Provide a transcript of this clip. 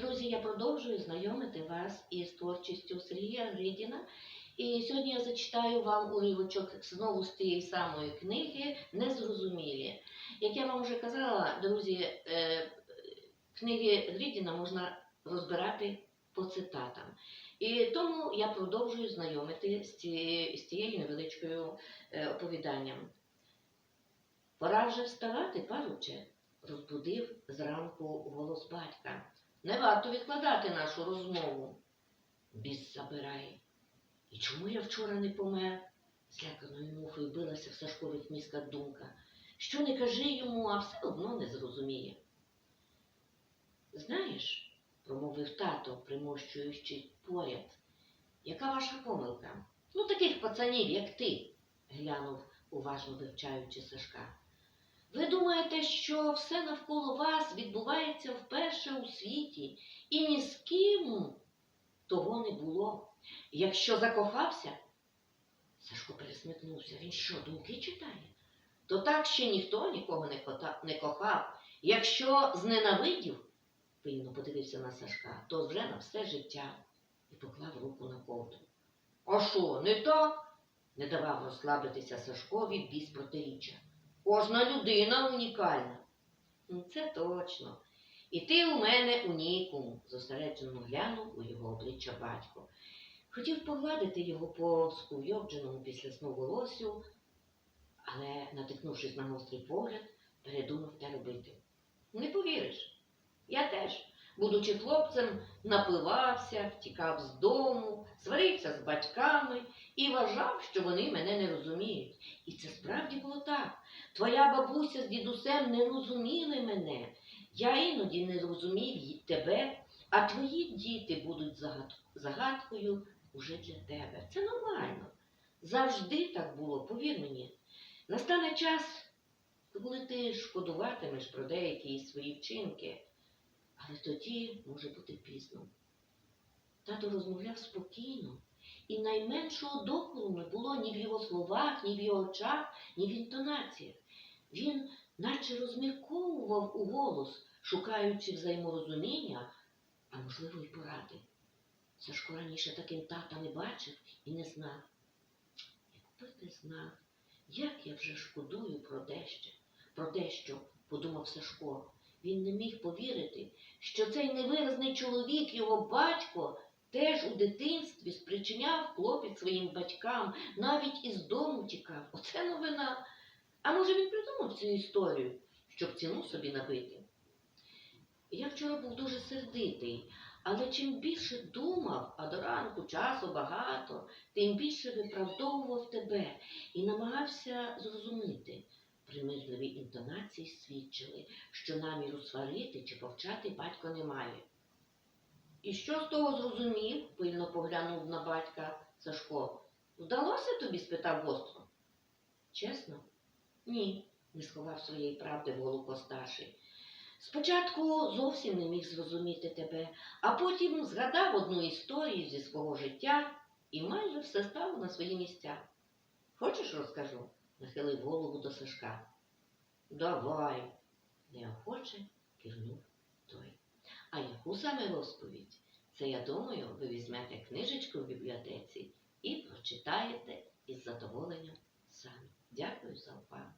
Друзі, я продовжую знайомити вас із творчістю Сергія Гридіна. І сьогодні я зачитаю вам уривочок знову з тієї самої книги Незрозумілі. Як я вам вже казала, друзі, е, книги Гридіна можна розбирати по цитатам. І тому я продовжую знайомити з цією, з цією невеличкою е, оповіданням. Пора вже вставати, паруче, розбудив зранку голос батька. Не варто відкладати нашу розмову. Біс забирай. І чому я вчора не помер? Зляканою мухою билася в Сашкових мізках думка. Що не кажи йому, а все одно не зрозуміє. Знаєш, промовив тато, примощуючи поряд, яка ваша помилка? Ну, таких пацанів, як ти, глянув, уважно вивчаючи Сашка. Ви думаєте, що все навколо вас відбувається вперше у світі, і ні з ким того не було. Якщо закохався, Сашко пересмикнувся, він що, думки читає? То так ще ніхто нікого не, кохав. Якщо зненавидів, пильно подивився на Сашка, то вже на все життя і поклав руку на ковдру. А що, не так? не давав розслабитися Сашкові біс протиріччя. Кожна людина унікальна. «Ну, Це точно. І ти у мене унікум, зосереджено глянув у його обличчя батько. Хотів погладити його по скуйовдженому після сну волосю, але, натикнувшись на гострий погляд, передумав те робити. Не повіриш, я теж, будучи хлопцем, напивався, втікав з дому, сварився з батьками і вважав, що вони мене не розуміють. І це справді було так. Твоя бабуся з дідусем не розуміли мене. Я іноді не розумів тебе, а твої діти будуть загадкою уже для тебе. Це нормально. Завжди так було, повір мені. Настане час, коли ти шкодуватимеш про деякі свої вчинки, але тоді може бути пізно. Тато розмовляв спокійно, і найменшого докору не було ні в його словах, ні в його очах, ні в інтонаціях. Він наче розмірковував у голос, шукаючи взаєморозуміння, а можливо, й поради. Сашко раніше таким тата не бачив і не знав. Якби ти знав, як я вже шкодую про дещо, про дещо, подумав Сашко. Він не міг повірити, що цей невиразний чоловік, його батько, теж у дитинстві спричиняв клопіт своїм батькам, навіть із дому тікав. Оце новина. А може він придумав цю історію, щоб ціну собі набити? Я вчора був дуже сердитий, але чим більше думав, а до ранку часу багато, тим більше виправдовував тебе і намагався зрозуміти. Примирливі інтонації свідчили, що наміру сварити чи повчати батько не має. І що з того зрозумів? пильно поглянув на батька Сашко. Вдалося тобі? спитав гостро. Чесно? Ні, не сховав своєї правди Голубко старший. Спочатку зовсім не міг зрозуміти тебе, а потім згадав одну історію зі свого життя і майже все стало на свої місця. Хочеш розкажу? Нахилив голову до Сашка. Давай, неохоче кивнув той. А яку саме розповідь? Це, я думаю, ви візьмете книжечку в бібліотеці і прочитаєте із задоволенням самі. Дякую за увагу.